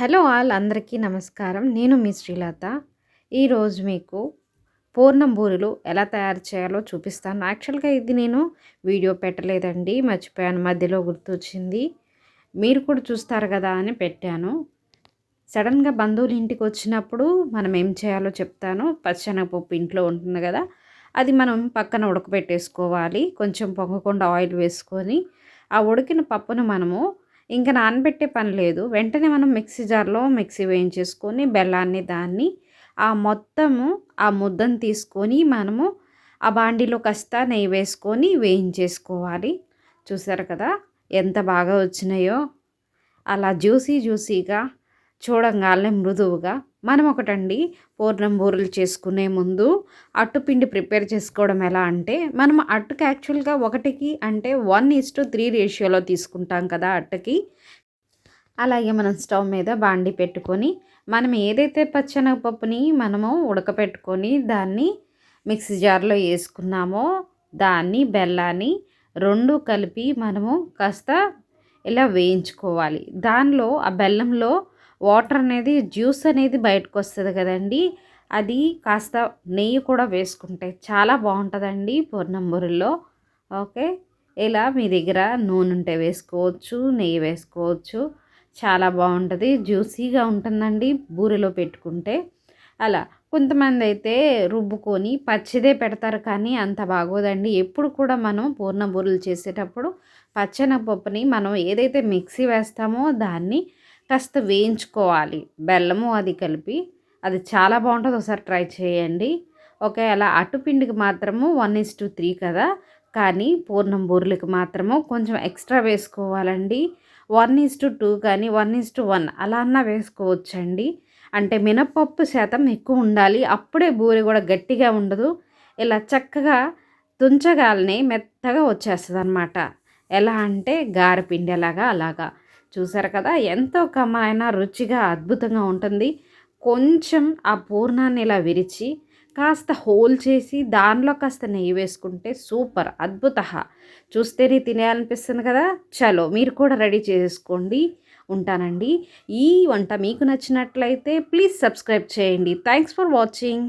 Hello all అందరికీ నమస్కారం. నేను మీ శ్రీలత. ఈరోజు మీకు పూర్ణం బూరెలు ఎలా తయారు చేయాలో చూపిస్తాను. యాక్చువల్గా ఇది నేను వీడియో పెట్టలేదండి మర్చిపోయాను మధ్యలో గుర్తొచ్చింది. మీరు కూడా చూస్తారు కదా అని పెట్టాను. సడన్గా బంధువులు ఇంటికి వచ్చినప్పుడు మనం ఏం చేయాలో చెప్తాను. పచ్చనగపప్పు ఇంట్లో ఉంటుంది కదా అది మనం పక్కన ఉడకబెట్టేసుకోవాలి. కొంచెం పొంగకుండా ఆయిల్ వేసుకొని ఆ ఉడికిన పప్పును మనము ఇంకా నానబెట్టే పని లేదు. వెంటనే మనం మిక్సీ జార్లో మిక్సీ వేయించేసుకొని బెల్లాన్ని దాన్ని ఆ మొత్తము ఆ ముద్దను తీసుకొని మనము ఆ బాండీలో కాస్త నెయ్యి వేసుకొని వేయించేసుకోవాలి. చూసారు కదా? ఎంత బాగా వచ్చినాయో. అలా జ్యూసీ జ్యూసీగా చూడంగానే మృదువుగా మనం ఒకటండి పూర్ణం బూరెలు చేసుకునే ముందు అట్టుపిండి ప్రిపేర్ చేసుకోవడం ఎలా అంటే మనం అట్టుకి యాక్చువల్గా ఒకటికి అంటే వన్ ఈస్ టు త్రీ రేషియోలో తీసుకుంటాం కదా అట్టకి. అలాగే మనం స్టవ్ మీద బాండి పెట్టుకొని మనం ఏదైతే పచ్చనగపప్పుని మనము ఉడకపెట్టుకొని దాన్ని మిక్సీ జార్లో వేసుకున్నామో దాన్ని బెల్లాన్ని రెండు కలిపి మనము కాస్త ఇలా వేయించుకోవాలి. దానిలో ఆ బెల్లంలో వాటర్ అనేది జ్యూస్ అనేది బయటకు వస్తుంది కదండి. అది కాస్త నెయ్యి కూడా వేసుకుంటే చాలా బాగుంటుందండి పూర్ణంబూరిలో. ఓకే? ఇలా మీ దగ్గర నూనె ఉంటే వేసుకోవచ్చు నెయ్యి వేసుకోవచ్చు. చాలా బాగుంటుంది. జ్యూసీగా ఉంటుందండి బూరెలో పెట్టుకుంటే. అలా కొంతమంది అయితే రుబ్బుకొని పచ్చిదే పెడతారు కానీ అంత బాగోదండి. ఎప్పుడు కూడా మనం పూర్ణ బూరెలు చేసేటప్పుడు పచ్చనపప్పుని మనం ఏదైతే మిక్సీ వేస్తామో దాన్ని కాస్త వేయించుకోవాలి. బెల్లము అది కలిపి అది చాలా బాగుంటుంది. ఒకసారి ట్రై చేయండి. ఓకే అలా అటుపిండికి మాత్రము వన్ ఇస్ టు త్రీ కదా కానీ పూర్ణం బూరెలకు మాత్రము కొంచెం ఎక్స్ట్రా వేసుకోవాలండి. వన్ ఈస్ టు టూ కానీ వన్ ఈస్ టు వన్ అలా అన్నా వేసుకోవచ్చండి. అంటే మినపప్పు శాతం ఎక్కువ ఉండాలి. అప్పుడే బూరె కూడా గట్టిగా ఉండదు. ఇలా చక్కగా తుంచగాలని మెత్తగా వచ్చేస్తుంది అనమాట ఎలా అంటే గారెపిండి ఎలాగా అలాగా. చూసారు కదా? ఎంతో కమ్మైన రుచిగా అద్భుతంగా ఉంటుంది. కొంచెం ఆ పూర్ణాన్ని ఇలా విరిచి కాస్త హోల్ చేసి దానిలో కాస్త నెయ్యి వేసుకుంటే సూపర్ అద్భుత చూస్తేనే తినేయాలనిపిస్తుంది కదా? చలో మీరు కూడా రెడీ చేసుకోండి ఉంటానండి. ఈ వంట మీకు నచ్చినట్లయితే ప్లీజ్ సబ్స్క్రైబ్ చేయండి. Thanks for watching.